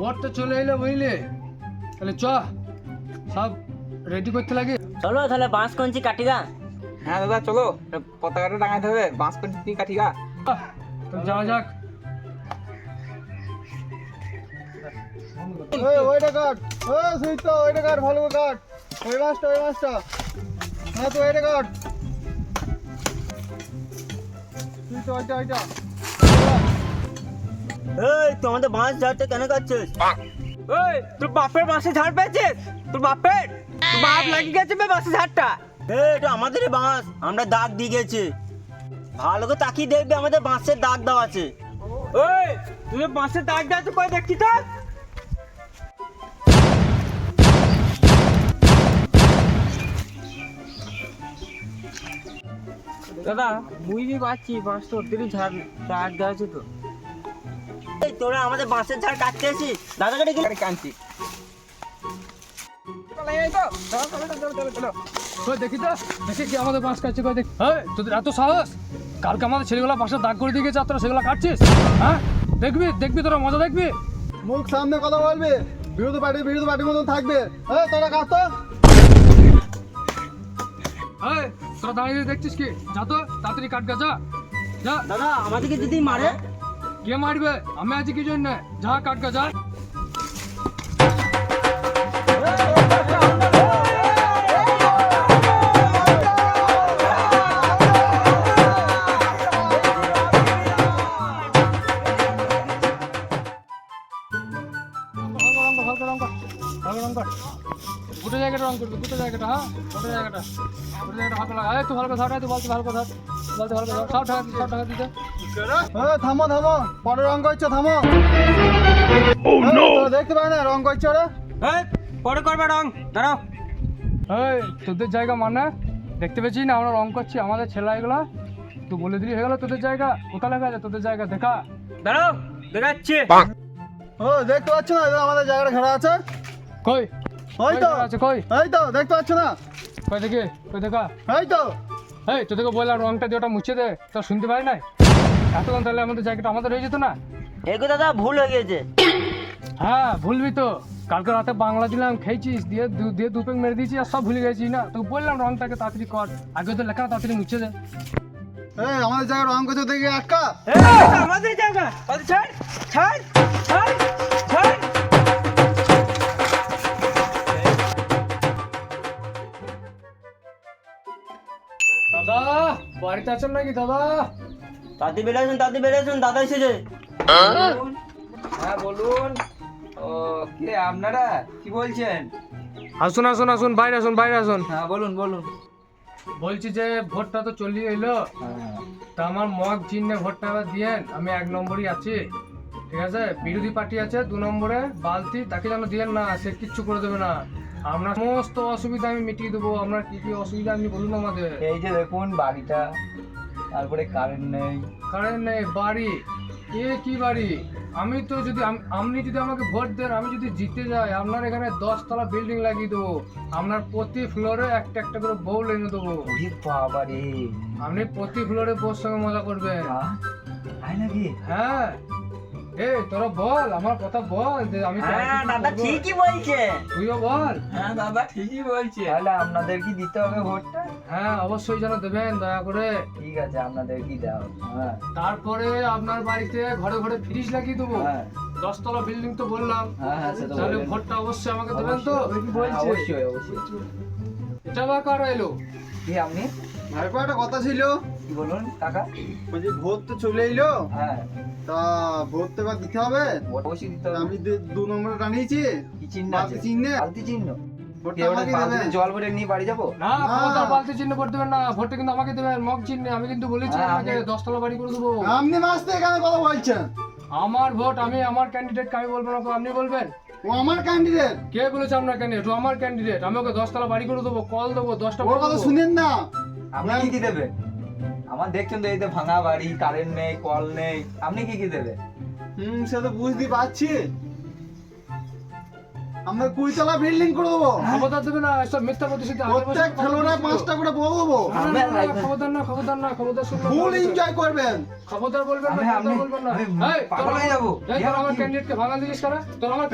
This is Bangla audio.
ভোট তো চলে এলো বুঝলি? তাহলে চ সব রেডি করতে লাগে? চলো তাহলে বাঁশ কঞ্চি কাটি গা হ্যাঁ দাদা চলো। পতাকাটা টাঙাতে হবে বাঁশ করে কাঠি গা যাওয়া যাক। ওই ওইটা কাট। ও সুইচ তো ওইটা কাট ভালো করে কাট। ওই মাছটা ওই মাছটা হ্যাঁ তো ওইটা কাট। সুইচ তো ওইটা ওইটা। এই তুই আমাদের বাঁশ ঝাড়তে কেন কাটছিস ওই তোর বাপের বাঁশে ঝাড় পেয়েছিস? তোর বাপের? তোর বাপ লাগিয়ে গেছে বে বাঁশে ঝাড়টা? এই এটা আমাদেরই বাঁশ আমরা দাগ দিয়ে গেছি। ভালো করে তাকিয়ে দেখবে আমাদের বাঁশের দাগ দেওয়া আছে। ওই তুই বাঁশের দাগ দাঁড়াতে কই দেখছি তো। দাদা বুঝতে পারছি বাঁশ তো ওদেরই ঝাড় দাগ দেওয়া আছে তো। এই তোরা আমাদের বাঁশের ঝাড় কাটতে এসিস দাদাকে ডেকে কাঞ্চি কই দেখি তো দেখি কি আমাদের বাঁশ কাটছে কই দেখি। এই তোদের এত সাহস? কালকে আমাদের ছেলেগুলো বাঁশে দাগ করে দিয়ে গেছে আর তোরা সেগুলো কাটছিস? হ্যাঁ? দেখবি দেখবি তোরা মজা দেখবি? মুখ সামনে কথা বলবে বিরোধী পার্টি বিরোধী পার্টির মতন থাকবে। হ্যাঁ তোরা কাট তো। তোরা দাঁড়িয়ে দেখছিস কি? যা তো তাড়াতাড়ি কাট যা। দাদা আমাদেরকে যদি মারে কে মারবে আমি আছি কি জন্য যা কাট গা যা হালকা রং কর, রং কর। গোটা জায়গাটা রং করবি গোটা জায়গাটা হ্যাঁ? গোটা জায়গাটা গোটা জায়গাটা হালকা লাগা এই তুই হালকা ধর এই তুই বলতে হালকা ধর বলতে হালকা ধর। সব দিতে সব ঢাকা দিতে হ্যাঁ থামো থামো পরে রং করছ থামো। হ্যাঁ, দেখতে পাই না রং করছ এই পরে করবে রং দাঁড়াও। এই তোদের জায়গা মানে? দেখতে পেয়েছিস না আমরা রং করছি আমাদের ছেলে এগুলো? তো বলে দিলি হয়ে গেল তোদের জায়গা? কোথায় লেখা আছে তোদের জায়গা? দেখা। দাঁড়াও দেখাচ্ছি। ও দেখতে পাচ্ছ না? আমাদের জায়গাটা ঘেরা আছে। কই? ওই তো। আছে কই? এই তো দেখতে পাচ্ছ না? কই দেখি কই দেখা? এই তো। এই তোদেরকে বললাম রংটা দিয়ে ওটা মুছে দে তো শুনতে পারি নাই? এতক্ষণ তাহলে আমাদের জায়গাটা আমাদের হয়ে যেত না? এগো দাদা ভুল হয়ে গেছে। হ্যাঁ ভুলবি তো। কালকে রাতে বাংলা দিলাম খেয়েছিস দিয়ে দু- দিয়ে মেরে দিয়েছিস আর সব ভুলে গেছিস না? তো বললাম রংটাকে তাড়াতাড়ি কর আগে তো লেখা তাড়াতাড়ি মুছে দে। এই আমাদের জায়গায় রং করছ দেখি আটকা? এই, আমাদের জায়গা। ছাড় ছাড়। দাদা বাড়িতে আছেন নাকি দাদা? তাতে বেড়েছেন তাতে বেড়েছেন দাদা এসেছে। হ্যাঁ বলুন। ও কে আপনারা? কি বলছেন? আসুন আসুন আসুন বাইরে আসুন বাইরে আসুন। হ্যাঁ বলুন বলুন। বলছি যে ভোটটা তো চলিয়ে এলো। তা আমার মগ চিহ্নে ভোটটা এবার দিয়েন। আমি এক নম্বরই আছি। ঠিক আছে? বিরোধী পার্টি আছে দু নম্বরে বালতি তাকে যেন দিয়েন না সে কিচ্ছু করে দেবে না। আমরা সমস্ত অসুবিধা আমি মিটিয়ে দেবো। আপনার কি কি অসুবিধা আপনি বলুন আমাদের। এই যে দেখুন বাড়িটা তারপরে কারেন্ট নেই। কারেন্ট নেই বাড়ি? এ কি বাড়ি? আমি তো যদি আপনি যদি আমাকে ভোট দেন আমি যদি জিতে যাই আপনার এখানে দশতলা বিল্ডিং লাগিয়ে দেবো। আপনার প্রতি ফ্লোরে একটা একটা করে বউ এনে দেবো। ওরে বাবা রে আপনি প্রতি ফ্লোরে বউর সঙ্গে মজা করবেন। হ্যাঁ। এ তোরা বল আমার কথা বল যে আমি হ্যাঁ দাদা ঠিকই বলছে। তুইও বল। হ্যাঁ দাদা ঠিকই বলছে। তাহলে আপনাদের কি দিতে হবে ভোটটা? হ্যাঁ অবশ্যই যেন দেবেন দয়া করে। ঠিক আছে আপনাদের কি দাও হ্যাঁ। তারপরে আপনার বাড়িতে ঘরে ঘরে ফ্রিজ লাগিয়ে দেবো। হ্যাঁ। দশতলা বিল্ডিং তো বললাম। হ্যাঁ হ্যাঁ তাহলে ভোটটা অবশ্যই আমাকে দেবেন তো? অবশ্যই অবশ্যই এটা বা কার এলো? কি আপনি? একটা কথা ছিল। কি বলুন কাকা? বলছি ভোট তো চলে এলো। হ্যাঁ। তা ভোট তো এবার দিতে হবে। অবশ্যই দিতে হবে। আমি দু নম্বরে টানিয়েছি কি চিহ্ন আছে? চিহ্নে? বালতি চিহ্ন? আমাকে দেবেন। জল ভরে নিয়ে বাড়ি যাব? না না। বালতি চিহ্ন ভোট দেবেন না। ভোটটা কিন্তু আমাকে দেবেন মগ চিহ্ন। আমি কিন্তু বলেছি হ্যাঁ, আপনাকে দশতলা বাড়ি করে দেবো। আপনি মাসতে এখানে কথা বলছেন। আমার ভোট আমি আমার ক্যান্ডিডেটকে আমি বলব না আপনি বলবেন? ও আমার ক্যান্ডিডেট কে বলেছে আপনার ক্যান্ডিডেট ও আমার ক্যান্ডিডেট আমি ওকে দশতলা বাড়ি করে দেবো কল দেবো দশটা কথা শুনেন না। আপনি কি কি দেবে আমার দেখছেন তো এই তো ভাঙা বাড়ি কারেন্ট নেই কল নেই আপনি কি কি দেবে হুম সে তো বুঝতে পারছি। আমরা কুড়িতলা বিল্ডিং করে দেবো। খবরদার দেবে না এসব মিথ্যা প্রতিশ্রুতি প্রত্যেক খেলোয়াড় পাঁচটা করে বল দেবো। খবরদার না খবরদার না খবরদার শুনবেন ফুল এনজয় করবেন। খবরদার বলবেন না আমি- খবরদার বলবেন না। এই, পাগল হয়ে যাব। এই, আমার ক্যান্ডিডেটকে ভাঙা দিলিস কেন তোর আমার